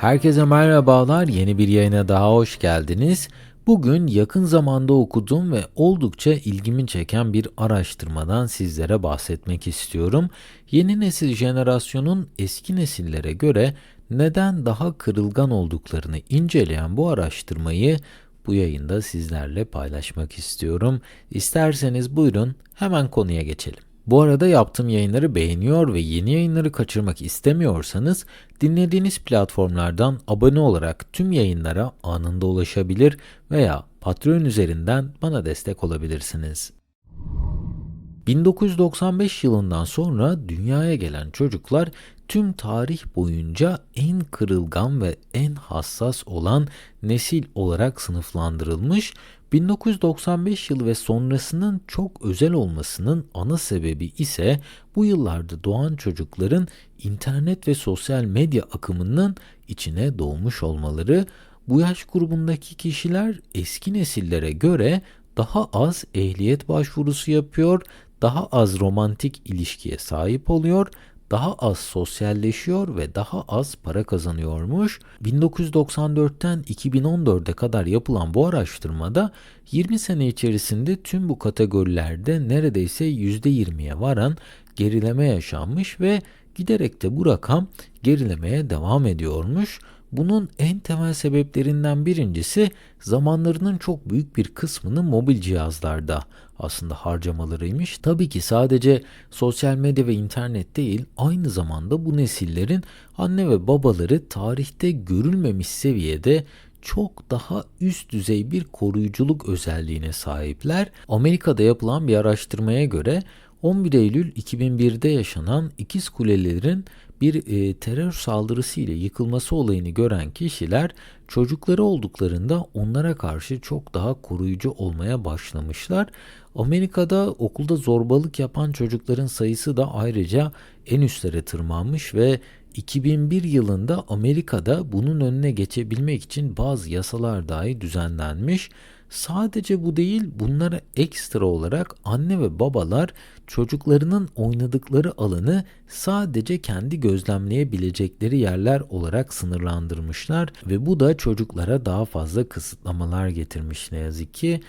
Herkese merhabalar. Yeni bir yayına daha hoş geldiniz. Bugün yakın zamanda okuduğum ve oldukça ilgimi çeken bir araştırmadan sizlere bahsetmek istiyorum. Yeni nesil jenerasyonun eski nesillere göre neden daha kırılgan olduklarını inceleyen bu araştırmayı bu yayında sizlerle paylaşmak istiyorum. İsterseniz buyurun hemen konuya geçelim. Bu arada yaptığım yayınları beğeniyor ve yeni yayınları kaçırmak istemiyorsanız dinlediğiniz platformlardan abone olarak tüm yayınlara anında ulaşabilir veya Patreon üzerinden bana destek olabilirsiniz. 1995 yılından sonra dünyaya gelen çocuklar tüm tarih boyunca en kırılgan ve en hassas olan nesil olarak sınıflandırılmış 1995 yılı ve sonrasının çok özel olmasının ana sebebi ise bu yıllarda doğan çocukların internet ve sosyal medya akımının içine doğmuş olmaları. Bu yaş grubundaki kişiler eski nesillere göre daha az ehliyet başvurusu yapıyor, daha az romantik ilişkiye sahip oluyor daha az sosyalleşiyor ve daha az para kazanıyormuş. 1994'ten 2014'e kadar yapılan bu araştırmada 20 sene içerisinde tüm bu kategorilerde neredeyse %20'ye varan gerileme yaşanmış ve giderek de bu rakam gerilemeye devam ediyormuş. Bunun en temel sebeplerinden birincisi zamanlarının çok büyük bir kısmını mobil cihazlarda aslında harcamalarıymış. Tabii ki sadece sosyal medya ve internet değil, aynı zamanda bu nesillerin anne ve babaları tarihte görülmemiş seviyede çok daha üst düzey bir koruyuculuk özelliğine sahipler. Amerika'da yapılan bir araştırmaya göre 11 Eylül 2001'de yaşanan ikiz kulelerin bir e, terör saldırısı ile yıkılması olayını gören kişiler çocukları olduklarında onlara karşı çok daha koruyucu olmaya başlamışlar. Amerika'da okulda zorbalık yapan çocukların sayısı da ayrıca en üstlere tırmanmış ve 2001 yılında Amerika'da bunun önüne geçebilmek için bazı yasalar dahi düzenlenmiş. Sadece bu değil, bunlara ekstra olarak anne ve babalar çocuklarının oynadıkları alanı sadece kendi gözlemleyebilecekleri yerler olarak sınırlandırmışlar ve bu da çocuklara daha fazla kısıtlamalar getirmiş ne yazık ki.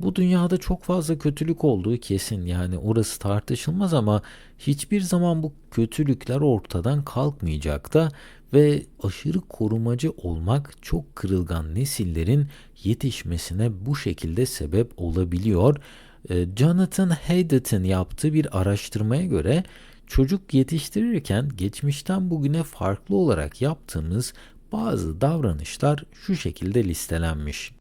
Bu dünyada çok fazla kötülük olduğu kesin yani orası tartışılmaz ama hiçbir zaman bu kötülükler ortadan kalkmayacak da ve aşırı korumacı olmak çok kırılgan nesillerin yetişmesine bu şekilde sebep olabiliyor. Ee, Jonathan Haydet'in yaptığı bir araştırmaya göre çocuk yetiştirirken geçmişten bugüne farklı olarak yaptığımız bazı davranışlar şu şekilde listelenmiş.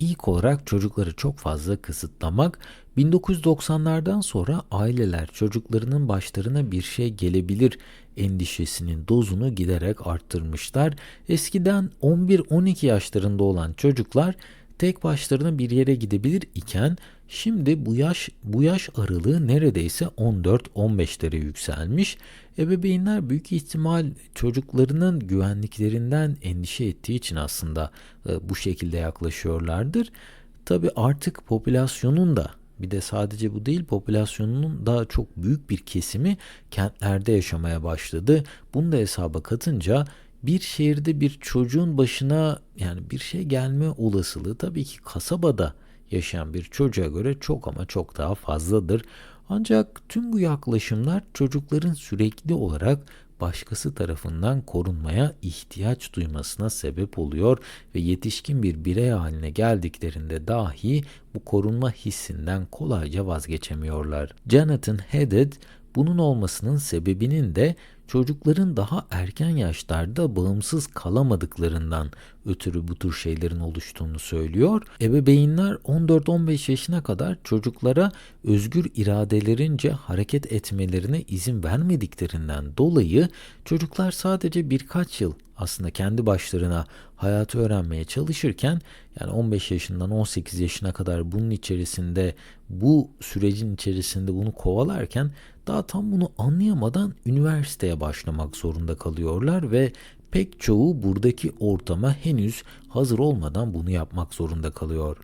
İlk olarak çocukları çok fazla kısıtlamak, 1990'lardan sonra aileler çocuklarının başlarına bir şey gelebilir endişesinin dozunu giderek arttırmışlar. Eskiden 11-12 yaşlarında olan çocuklar tek başlarına bir yere gidebilir iken şimdi bu yaş bu yaş aralığı neredeyse 14-15'lere yükselmiş. Ebeveynler büyük ihtimal çocuklarının güvenliklerinden endişe ettiği için aslında e, bu şekilde yaklaşıyorlardır. Tabi artık popülasyonun da bir de sadece bu değil popülasyonunun daha çok büyük bir kesimi kentlerde yaşamaya başladı. Bunu da hesaba katınca bir şehirde bir çocuğun başına yani bir şey gelme olasılığı tabii ki kasabada yaşayan bir çocuğa göre çok ama çok daha fazladır. Ancak tüm bu yaklaşımlar çocukların sürekli olarak başkası tarafından korunmaya ihtiyaç duymasına sebep oluyor ve yetişkin bir birey haline geldiklerinde dahi bu korunma hissinden kolayca vazgeçemiyorlar. Jonathan Haddad bunun olmasının sebebinin de çocukların daha erken yaşlarda bağımsız kalamadıklarından ötürü bu tür şeylerin oluştuğunu söylüyor. Ebeveynler 14-15 yaşına kadar çocuklara özgür iradelerince hareket etmelerine izin vermediklerinden dolayı çocuklar sadece birkaç yıl aslında kendi başlarına hayatı öğrenmeye çalışırken yani 15 yaşından 18 yaşına kadar bunun içerisinde bu sürecin içerisinde bunu kovalarken daha tam bunu anlayamadan üniversiteye başlamak zorunda kalıyorlar ve pek çoğu buradaki ortama henüz hazır olmadan bunu yapmak zorunda kalıyor.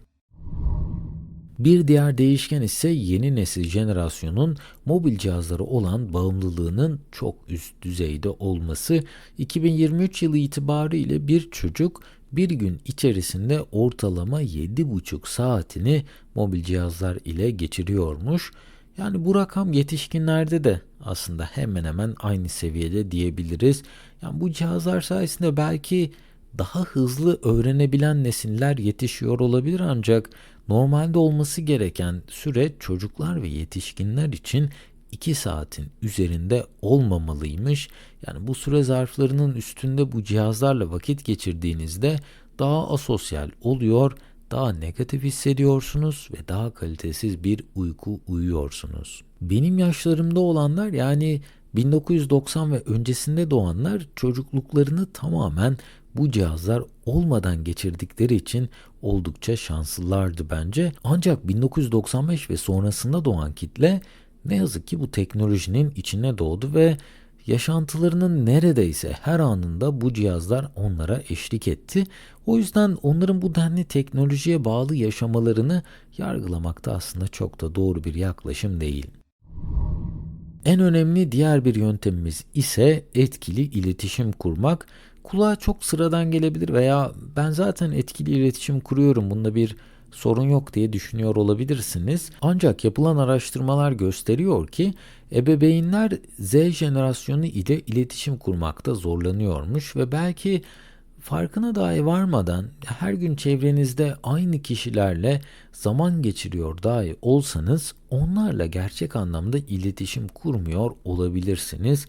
Bir diğer değişken ise yeni nesil jenerasyonun mobil cihazları olan bağımlılığının çok üst düzeyde olması. 2023 yılı itibariyle bir çocuk bir gün içerisinde ortalama 7,5 saatini mobil cihazlar ile geçiriyormuş. Yani bu rakam yetişkinlerde de aslında hemen hemen aynı seviyede diyebiliriz. Yani bu cihazlar sayesinde belki daha hızlı öğrenebilen nesiller yetişiyor olabilir ancak normalde olması gereken süre çocuklar ve yetişkinler için 2 saatin üzerinde olmamalıymış. Yani bu süre zarflarının üstünde bu cihazlarla vakit geçirdiğinizde daha asosyal oluyor, daha negatif hissediyorsunuz ve daha kalitesiz bir uyku uyuyorsunuz. Benim yaşlarımda olanlar yani 1990 ve öncesinde doğanlar çocukluklarını tamamen bu cihazlar olmadan geçirdikleri için oldukça şanslılardı bence. Ancak 1995 ve sonrasında doğan kitle ne yazık ki bu teknolojinin içine doğdu ve yaşantılarının neredeyse her anında bu cihazlar onlara eşlik etti. O yüzden onların bu denli teknolojiye bağlı yaşamalarını yargılamakta aslında çok da doğru bir yaklaşım değil. En önemli diğer bir yöntemimiz ise etkili iletişim kurmak. Kulağa çok sıradan gelebilir veya ben zaten etkili iletişim kuruyorum bunda bir sorun yok diye düşünüyor olabilirsiniz. Ancak yapılan araştırmalar gösteriyor ki ebeveynler Z jenerasyonu ile iletişim kurmakta zorlanıyormuş ve belki farkına dahi varmadan her gün çevrenizde aynı kişilerle zaman geçiriyor dahi olsanız onlarla gerçek anlamda iletişim kurmuyor olabilirsiniz.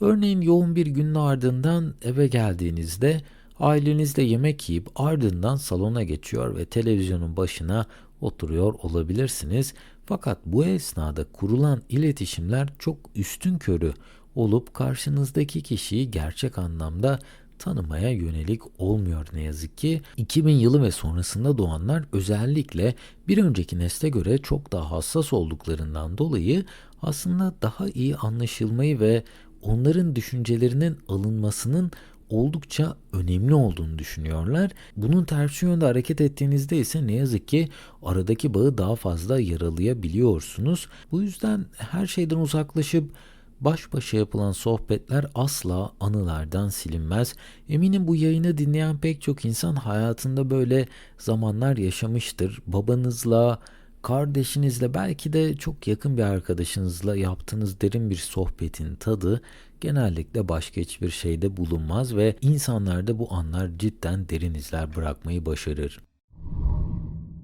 Örneğin yoğun bir günün ardından eve geldiğinizde ailenizle yemek yiyip ardından salona geçiyor ve televizyonun başına oturuyor olabilirsiniz. Fakat bu esnada kurulan iletişimler çok üstün körü olup karşınızdaki kişiyi gerçek anlamda tanımaya yönelik olmuyor ne yazık ki. 2000 yılı ve sonrasında doğanlar özellikle bir önceki nesle göre çok daha hassas olduklarından dolayı aslında daha iyi anlaşılmayı ve onların düşüncelerinin alınmasının oldukça önemli olduğunu düşünüyorlar. Bunun tersi yönde hareket ettiğinizde ise ne yazık ki aradaki bağı daha fazla yaralayabiliyorsunuz. Bu yüzden her şeyden uzaklaşıp baş başa yapılan sohbetler asla anılardan silinmez. Eminim bu yayını dinleyen pek çok insan hayatında böyle zamanlar yaşamıştır. Babanızla, kardeşinizle belki de çok yakın bir arkadaşınızla yaptığınız derin bir sohbetin tadı genellikle başka hiçbir şeyde bulunmaz ve insanlarda bu anlar cidden derin izler bırakmayı başarır.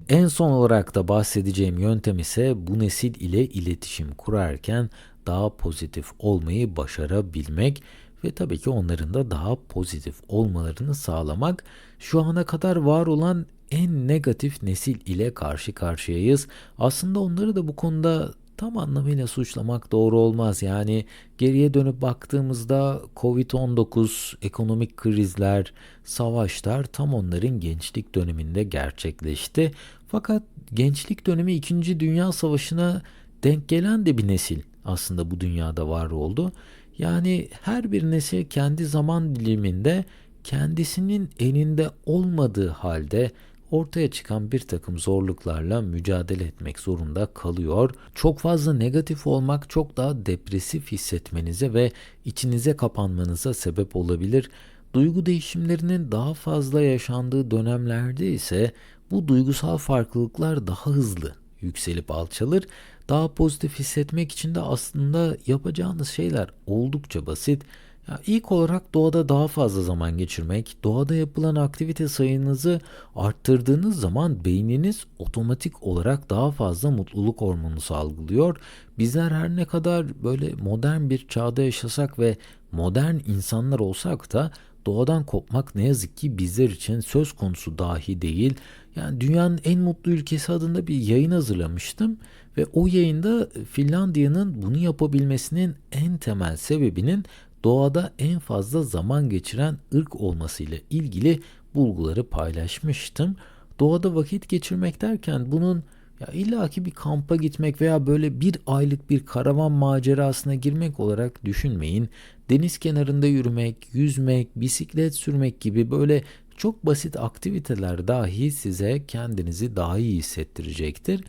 En son olarak da bahsedeceğim yöntem ise bu nesil ile iletişim kurarken daha pozitif olmayı başarabilmek ve tabii ki onların da daha pozitif olmalarını sağlamak. Şu ana kadar var olan en negatif nesil ile karşı karşıyayız. Aslında onları da bu konuda tam anlamıyla suçlamak doğru olmaz. Yani geriye dönüp baktığımızda Covid-19, ekonomik krizler, savaşlar tam onların gençlik döneminde gerçekleşti. Fakat gençlik dönemi 2. Dünya Savaşı'na denk gelen de bir nesil aslında bu dünyada var oldu. Yani her bir nesil kendi zaman diliminde kendisinin elinde olmadığı halde ortaya çıkan bir takım zorluklarla mücadele etmek zorunda kalıyor. Çok fazla negatif olmak çok daha depresif hissetmenize ve içinize kapanmanıza sebep olabilir. Duygu değişimlerinin daha fazla yaşandığı dönemlerde ise bu duygusal farklılıklar daha hızlı yükselip alçalır. Daha pozitif hissetmek için de aslında yapacağınız şeyler oldukça basit. Ya ilk olarak doğada daha fazla zaman geçirmek, doğada yapılan aktivite sayınızı arttırdığınız zaman beyniniz otomatik olarak daha fazla mutluluk hormonu salgılıyor. Bizler her ne kadar böyle modern bir çağda yaşasak ve modern insanlar olsak da doğadan kopmak ne yazık ki bizler için söz konusu dahi değil. Yani dünyanın en mutlu ülkesi adında bir yayın hazırlamıştım ve o yayında Finlandiya'nın bunu yapabilmesinin en temel sebebinin doğada en fazla zaman geçiren ırk olmasıyla ilgili bulguları paylaşmıştım. Doğada vakit geçirmek derken bunun ya illaki bir kampa gitmek veya böyle bir aylık bir karavan macerasına girmek olarak düşünmeyin. Deniz kenarında yürümek, yüzmek, bisiklet sürmek gibi böyle çok basit aktiviteler dahi size kendinizi daha iyi hissettirecektir.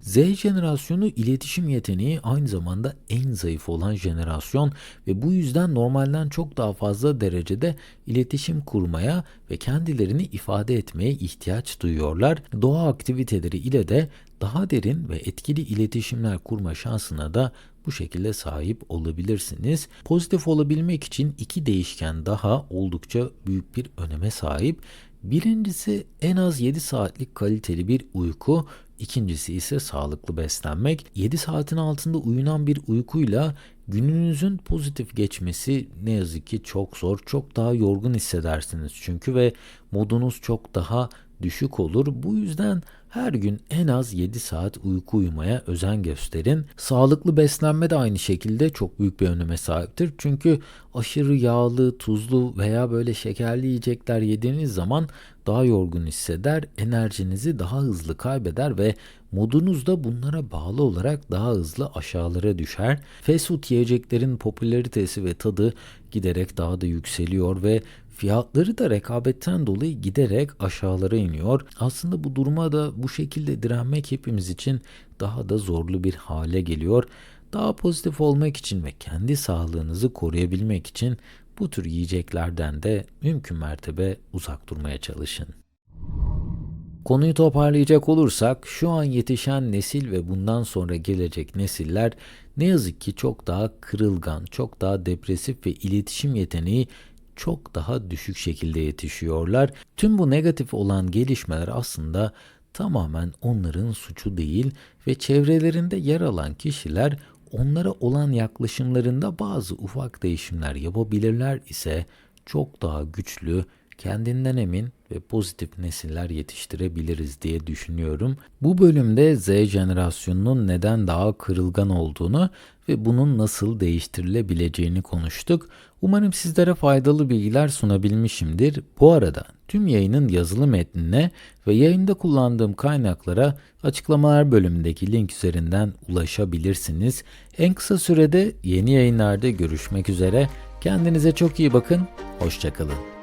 Z jenerasyonu iletişim yeteneği aynı zamanda en zayıf olan jenerasyon ve bu yüzden normalden çok daha fazla derecede iletişim kurmaya ve kendilerini ifade etmeye ihtiyaç duyuyorlar. Doğa aktiviteleri ile de daha derin ve etkili iletişimler kurma şansına da bu şekilde sahip olabilirsiniz. Pozitif olabilmek için iki değişken daha oldukça büyük bir öneme sahip. Birincisi en az 7 saatlik kaliteli bir uyku, ikincisi ise sağlıklı beslenmek. 7 saatin altında uyunan bir uykuyla gününüzün pozitif geçmesi ne yazık ki çok zor. Çok daha yorgun hissedersiniz çünkü ve modunuz çok daha düşük olur. Bu yüzden her gün en az 7 saat uyku uyumaya özen gösterin. Sağlıklı beslenme de aynı şekilde çok büyük bir öneme sahiptir. Çünkü aşırı yağlı, tuzlu veya böyle şekerli yiyecekler yediğiniz zaman daha yorgun hisseder, enerjinizi daha hızlı kaybeder ve modunuz da bunlara bağlı olarak daha hızlı aşağılara düşer. Fast food yiyeceklerin popülaritesi ve tadı giderek daha da yükseliyor ve Fiyatları da rekabetten dolayı giderek aşağılara iniyor. Aslında bu duruma da bu şekilde direnmek hepimiz için daha da zorlu bir hale geliyor. Daha pozitif olmak için ve kendi sağlığınızı koruyabilmek için bu tür yiyeceklerden de mümkün mertebe uzak durmaya çalışın. Konuyu toparlayacak olursak şu an yetişen nesil ve bundan sonra gelecek nesiller ne yazık ki çok daha kırılgan, çok daha depresif ve iletişim yeteneği çok daha düşük şekilde yetişiyorlar. Tüm bu negatif olan gelişmeler aslında tamamen onların suçu değil ve çevrelerinde yer alan kişiler onlara olan yaklaşımlarında bazı ufak değişimler yapabilirler ise çok daha güçlü, kendinden emin ve pozitif nesiller yetiştirebiliriz diye düşünüyorum. Bu bölümde Z jenerasyonunun neden daha kırılgan olduğunu ve bunun nasıl değiştirilebileceğini konuştuk. Umarım sizlere faydalı bilgiler sunabilmişimdir. Bu arada tüm yayının yazılı metnine ve yayında kullandığım kaynaklara açıklamalar bölümündeki link üzerinden ulaşabilirsiniz. En kısa sürede yeni yayınlarda görüşmek üzere. Kendinize çok iyi bakın. Hoşçakalın.